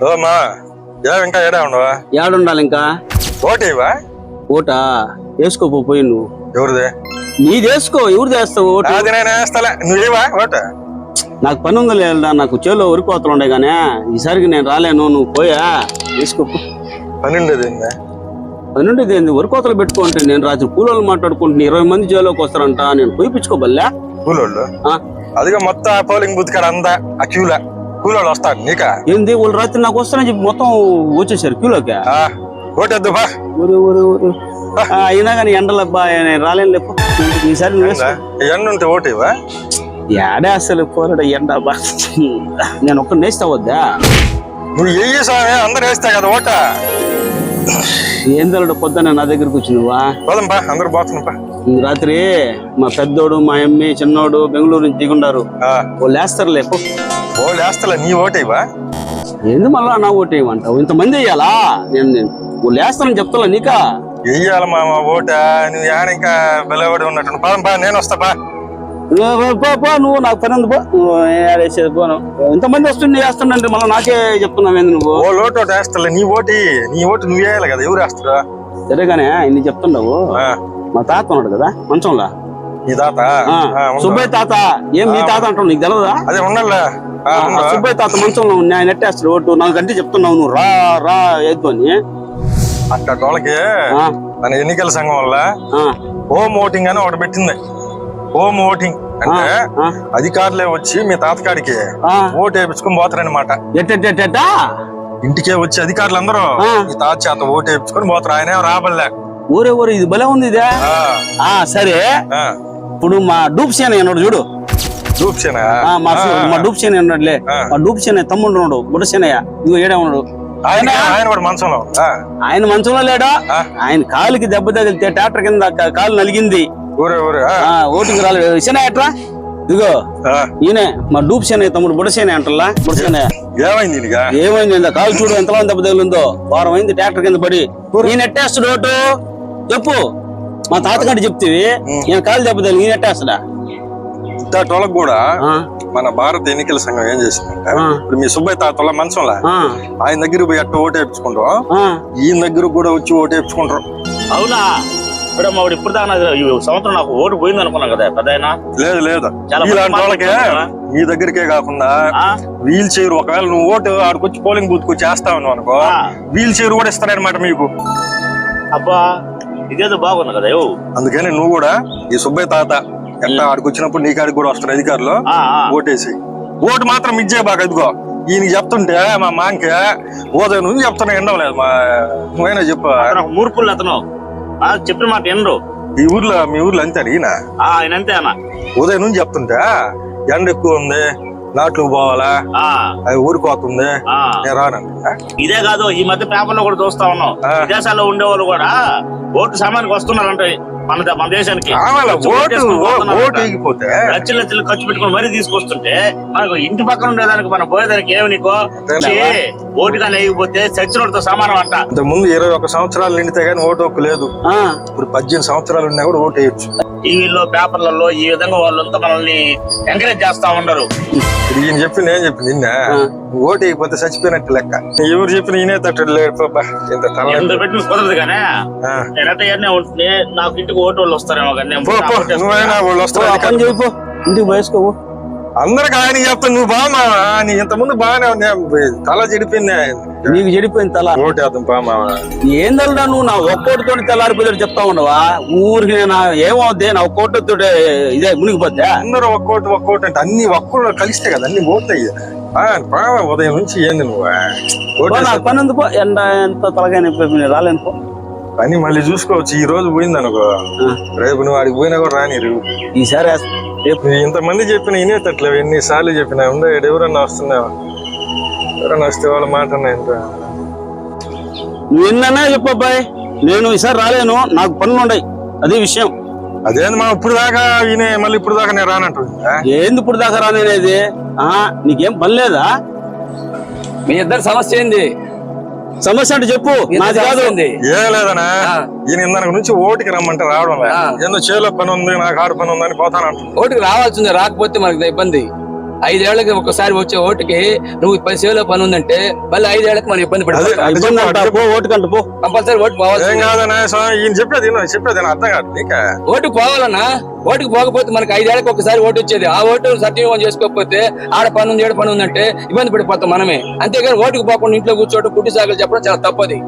ఓ మా ఏ ఇంకా ఏడా ఉండవా? ఏడుండాలి ఇంకా ఓటేవా ఓటా? వేసుకోపో పోయి నువ్వు. ఎవరిది? నీది వేసుకో ఎవరు చేస్తావు ఓటు? అది నేను వేస్తలే. నువ్వేవా ఓట? నాకు పని ఉంది లేదా నాకు చేలో ఉరికోతలు ఉండే కానీ ఈసారికి నేను రాలేను నువ్వు పోయా. వేసుకోపో పని ఉండేది ఏంది? పని ఉండేది ఏంది ఉరికోతలు పెట్టుకుంటే నేను రాత్రి కూలోళ్ళు మాట్లాడుకుంటున్నా ఇరవై మంది చేలోకి వస్తారంట నేను పోయిపించుకోబల్లా కూలోళ్ళు? ఆ? అదిగా మొత్తం పోలింగ్ బూత్ కాడ అందా ఆ క్యూలా. కూలోళ్ళు వస్తాడు నీకా? ఏంది వాళ్ళు రాత్రి నాకు వస్తానని చెప్పి మొత్తం వచ్చేసారు క్యూలోకి ఓటేద్దు బా. ఊరు ఊరు ఊరు ఆ, అయినా కానీ ఎండలు అబ్బా నేను రాలేను లేపు ఈసారి. ఎండ? ఉంటే ఓటేవా? ఏడే అసలు పోరాడు ఎండ అబ్బా నేను ఒక్క నేస్తా వద్దా? నువ్వు ఏ స్వామి అందరు వేస్తా కదా ఓట. ఏం తెలడు పొద్దున్న నా దగ్గరకు వచ్చినవా పోదాం బా అందరు పోతున్నాం బా. ఈ రాత్రి మా పెద్దోడు మా అమ్మి చిన్నోడు బెంగళూరు నుంచి దిగుండారు. వాళ్ళు వేస్తారు లేపు. ఓ వేస్తలే నీ ఓటేవా? ఏంది మళ్ళా నా ఓటు ఏమంటావు ఇంతమంది వేయాలా నేను నేను వాళ్ళు వేస్తానని చెప్తా నీకా? వెయ్యాలి మామ ఓట నువ్వు యాడ ఇంకా బెలవడి ఉన్నట్టు పదం బా నేను వస్తా పో, పో నువ్వు నాకు పని ఉంది పో ఏడేసేది పోను ఇంతమంది వస్తుంది వేస్తుండే మళ్ళీ నాకే చెప్తున్నావు ఏంది నువ్వు? ఓ లోటు ఓటు వేస్తలే నీ ఓటి నీ ఓటు నువ్వు వేయాలి కదా ఎవరు వేస్తారా? సరేగానే ఇన్ని చెప్తుండవు. ఆ, మా తాత ఉన్నాడు కదా మంచంలా. నీ తాత. సుబ్బయ్య తాత ఏం మీ తాత అంటావు నీకు తెలియదా అదే ఉండాలే. సుబ్బయ్య తాత మంచంలో ఉన్నా ఆయన నెట్టేస్తాడు ఓటు నాకు గంటే చెప్తున్నావు నువ్వు రా రా ఎద్దు అని వాళ్ళకి ఆ, మన ఎన్నికల సంఘం వల్ల హోమ్ ఓటింగ్ అని ఒకటి పెట్టింది. హోమ్ ఓటింగ్ అంటే అధికారులే వచ్చి మీ తాతకాడికి. ఓటు వేయించుకొని పోతారనమాట? ఇంటికే వచ్చి అధికారులు అందరూ ఆ. మీ తాత చేత ఓటు వేయించుకొని పోతారు. ఆయన రాబల్లే ఊరే ఊరే ఇది భలే ఉంది ఇదే. ఆ, సరే. ఇప్పుడు మా డూప్ సేన ఉన్నాడు చూడు. మా డూప్ సేన ఉన్నాడులే. ఆ. మా డూప్ సేన తమ్ముడు ఉన్నాడు సేనయ్య. ఇదిగో ఏడే ఉన్నాడు. ఆయన మంచంలో. లేడా. ఆయన కాలుకి దెబ్బ తగిలితే ట్రాక్టర్ కింద కాలు నలిగింది. ఓటింగ్ రాలేదు. ఎట్రా? ఇదిగో. ఈయనే మా డూప్ సేనయ్య తమ్ముడు బుడ సేనయ్య అంటల్లా బుడ సేనయ్య. ఏమైంది ఏమైంది? కాలు చూడు ఎంతలో దెబ్బ తగిలిందో. వారం అయింది ట్రాక్టర్ కింద పడి. ఈయన ఎట్టేస్తాడు ఓటు? చెప్పు. మా తాతగాడి చెప్తివి ఈయన కాలు దెబ్బ తగిలి ఈయన ఎట్టేస్తాడా ఇట్టోళ్ళకి కూడా మన భారత ఎన్నికల సంఘం ఏం చేసిందంటే. ఇప్పుడు మీ సుబ్బయ్య తాతల మంచంలా ఆ, ఆయన దగ్గర పోయి అట్ట ఓటు వేయించుకుంటాం ఆ. ఈయన దగ్గర కూడా వచ్చి ఓటు వేయించుకుంటారు అవునా? ఇప్పుడు మా ఇప్పుడు దాకా సంవత్సరం నాకు ఓటు పోయింది అనుకున్నాను కదా పెద్ద లేదు లేదు. ఇలాంటి వాళ్ళకే. మీ దగ్గరికే కాకుండా వీల్ చైర్ ఒకవేళ నువ్వు ఓటు ఆడికొచ్చి పోలింగ్ బూత్ వచ్చి వేస్తావు అనుకో. వీల్ చైర్ కూడా ఇస్తారనమాట మీకు. అబ్బా ఇదేదో బాగుంది కదా. అందుకని నువ్వు కూడా ఈ సుబ్బయ్య తాత ఎట్లా ఆడికొచ్చినప్పుడు నీ కాడికి కూడా వస్తారు అధికారులు. ఓటేసి. ఓటు మాత్రం ఇచ్చే బాగా ఇదిగో. ఈయన చెప్తుంటే మా మాంకే ఓదయ నువ్వు చెప్తున్నా ఎండం లేదు. మా నువ్వైనా చెప్పు. మూర్ఖులు అతను. ఆ, చెప్పిన మాట ఎనరు ఈ ఊర్లో మీ ఊర్లో అంతే ఈయన? ఆయన అంతే అన్న. ఉదయం నుంచి చెప్తుంటే ఎండ ఎక్కువ ఉంది నాట్లు పోవాలా? ఆ, అది. నేను రానండి ఇదే కాదు ఈ మధ్య పేపర్లో కూడా చూస్తా ఉన్నాం. విదేశాల్లో ఉండేవాళ్ళు కూడా ఓటు సమయానికి వస్తున్నారంట మన మన దేశానికి. ఓటు. ఓటు లక్షలు లక్షలు ఖర్చు పెట్టుకుని మరీ తీసుకొస్తుంటే మనకు ఇంటి పక్కన ఉండేదానికి మనం పోయేదానికి ఏమి నీకు? ఛీ, ఓటుగా లేకపోతే చచ్చినోడితో సమానం అంట. ఇంతకు ముందు ఇరవై ఒక సంవత్సరాలు నిండితే గానీ ఓటు హక్కు లేదు. ఇప్పుడు పద్దెనిమిది సంవత్సరాలు ఉన్నా కూడా ఓటు వేయచ్చు. టీవీలో పేపర్లలో ఈ విధంగా వాళ్ళంతా మనల్ని ఎంకరేజ్ చేస్తా ఉండరు. ఇప్పుడు ఈయన చెప్పి నేను చెప్పి నిన్న ఓటు వేయకపోతే చచ్చిపోయినట్టు లెక్క. ఎవరు చెప్పిన ఈయనే తట్టడు లేడు పాపా. ఇంత తల ఎంత పెట్టి కుదరదు కానీ ఇవన్నీ ఉంటుంది నాకు ఇంటికి ఓటు వాళ్ళు వస్తారేమో కానీ. నువ్వైనా వాళ్ళు వస్తారు ఇంటికి పోయేసుకోవు అందరికి ఆయన చెప్తా నువ్వు బామా నీ ఇంత ముందు బాగానే ఉంది తల చెడిపోయింది నీకు చెడిపోయింది తల. ఓటు వేద్దాం బామా ఏందల్లా నువ్వు? నా ఒక్కోటితో తెల్లారిపోయాడు చెప్తా ఉండవా ఊరికి నేను ఏమవుద్ది నా ఒక్కోటితో ఇదే మునిగిపోద్దా? అందరూ ఒక్కోటి ఒక్కోటి అంటే అన్ని ఒక్కరు కలిస్తే కదా అన్ని పోతాయి. బావా ఉదయం నుంచి ఏంది నువ్వు? నాకు పని పో ఎండ ఎంత తలగా నొప్పి నేను రాలేను పో. పని మళ్ళీ చూసుకోవచ్చు ఈ రోజు పోయింది అనుకో. రేపు నువ్వు ఆడికి పోయినా కూడా రానిరు. ఈసారి ఇంతమంది చెప్పిన వినేటట్లేవు ఎన్నిసార్లు చెప్పినా. ఉండే ఎవరన్నా వస్తున్నావా? ఎవరన్నా వస్తే వాళ్ళ మాట ఇంత నువ్వు ఎన్నన్నా చెప్పు అబ్బాయి నేను ఈసారి రాలేను నాకు పనులు ఉన్నాయి అదే విషయం. అదేంది మా ఇప్పుడు దాకా ఈయన మళ్ళీ ఇప్పుడు దాకా నేను రానంటుంది ఏంది ఇప్పుడు దాకా రానేది? నీకేం పని లేదా? మీ ఇద్దరు సమస్య ఏంది? సమస్య అంటే చెప్పు. నాది కాదు. ఏం లేదనా ఈయన ఇందాక నుంచి ఓటికి రమ్మంటే రావడం లేదు. ఏందో చేలో పని ఉంది నాకు ఆడ పని ఉంది అని పోతానంటు ఓటుకు రావాల్సిందే రాకపోతే మనకి ఇబ్బంది. ఐదేళ్ళకి ఒకసారి వచ్చే ఓటుకి నువ్వు పది సేవలో పని ఉందంటే మళ్ళీ ఐదేళ్ళకు మనం ఇబ్బంది అదే పడిపోతాం అదే ఇబ్బంది చెప్పు, అంట పో ఓటుకంట పో. కంపల్సరీ ఓటు పోవాలి చెప్పేది చెప్పేది అర్థం కాదు నీకే? ఓటు పోవాలన్నా ఓటుకు పోకపోతే మనకి ఐదేళ్ళకు ఒకసారి ఓటు వచ్చేది. ఆ ఓటు సద్వినియోగం చేసుకోకపోతే ఆడ పని ఉంది ఏడ పని ఉందంటే ఇబ్బంది పడిపోతాం మనమే. అంతేగాని ఓటుకు పోకుండా ఇంట్లో కూర్చోవడం కుట్టి సాగులు చెప్పడం చాలా తప్పది.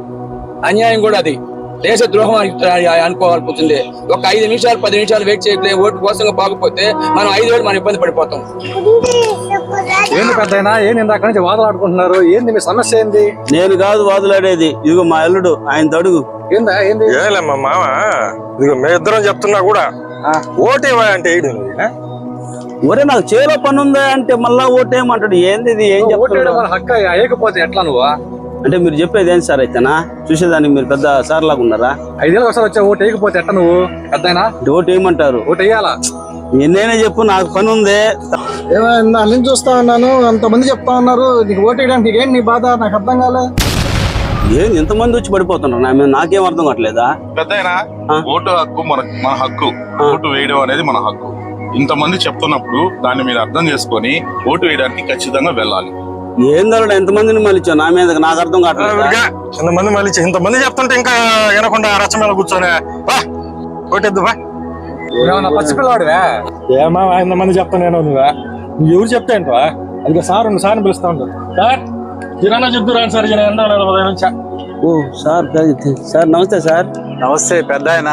అన్యాయం కూడా అది. దేశ ద్రోహం అని- అనుకోవాల్సింది ఒక ఐదు నిమిషాలు పది నిమిషాలు వెయిట్ చేయట్లే ఓటు కోసం పోకపోతే మనం ఐదేళ్ళు మనం ఇబ్బంది పడిపోతాం. ఏంది పెద్దయినా? ఏంది ఇందాక నుంచి వాదలాడుకుంటున్నారు? ఏంది మీ సమస్య ఏంది? నేను కాదు వాదులాడేది. ఇదిగో మా అల్లుడు ఆయన తడుగు. ఏందా ఏంది? ఏలేమ్మా మామ ఇదిగో మేము ఇద్దరం చెప్తున్నా కూడా ఏడు నువ్వు, ఏ? ఒరే నాకు చేలో పని ఉందా అంటే మళ్ళా ఓటేయమంటాడు. ఏంది ఇది? ఏం మన హక్క వేయకపోతే ఎట్లా నువ్వు? అంటే మీరు చెప్పేది ఏం సార్ అయితేనా? చూసేదానికి మీరు పెద్ద సార్ లాగా ఉన్నారా? ఐదేళ్ళకి ఒకసారి వచ్చే ఓటు వేయకపోతే ఎట్లా నువ్వు? పెద్దయినా? ఓటు వేయమంటారు. ఓటు వేయాలా? ఎన్నైనా చెప్పు నాకు పని ఉంది. ఏమైనా అల్లిని చూస్తా ఉన్నాను అంతమంది చెప్తా ఉన్నారు. నీకు ఓటు వేయడానికి ఏంటి నీ బాధ? నాకు అర్థం కాలే. ఏంది ఎంతమంది వచ్చి పడిపోతున్నారు? నా మీద నాకేం అర్థం కావట్లేదా? పెద్దయినా. ఓటు హక్కు మన మన హక్కు. ఓటు వేయడం అనేది మన హక్కు. ఇంతమంది చెప్తున్నప్పుడు దాన్ని మీరు అర్థం చేసుకొని ఓటు వేయడానికి ఖచ్చితంగా వెళ్ళాలి. ఏందోడు ఎంతమందిని మళ్ళీ నా మీద నాకు అర్థం కావట్లేదా? ఇంతమంది మళ్ళీ ఇంతమంది చెప్తుంటే ఇంకా వినకుండా రచ్చ మీద కూర్చొని ఏమన్నా పసిపిల్లవాడివే ఏమా ఇంతమంది చెప్తాను నువ్వే? నువ్వు ఎవరు చెప్తా ఏంటవా అది సార్ సార్ని పిలుస్తా ఉంటారు సార్ కిరాణా చెప్తూ రాను సార్ నేను ఎండ ఓ సార్ సార్ నమస్తే సార్. నమస్తే పెద్ద ఆయన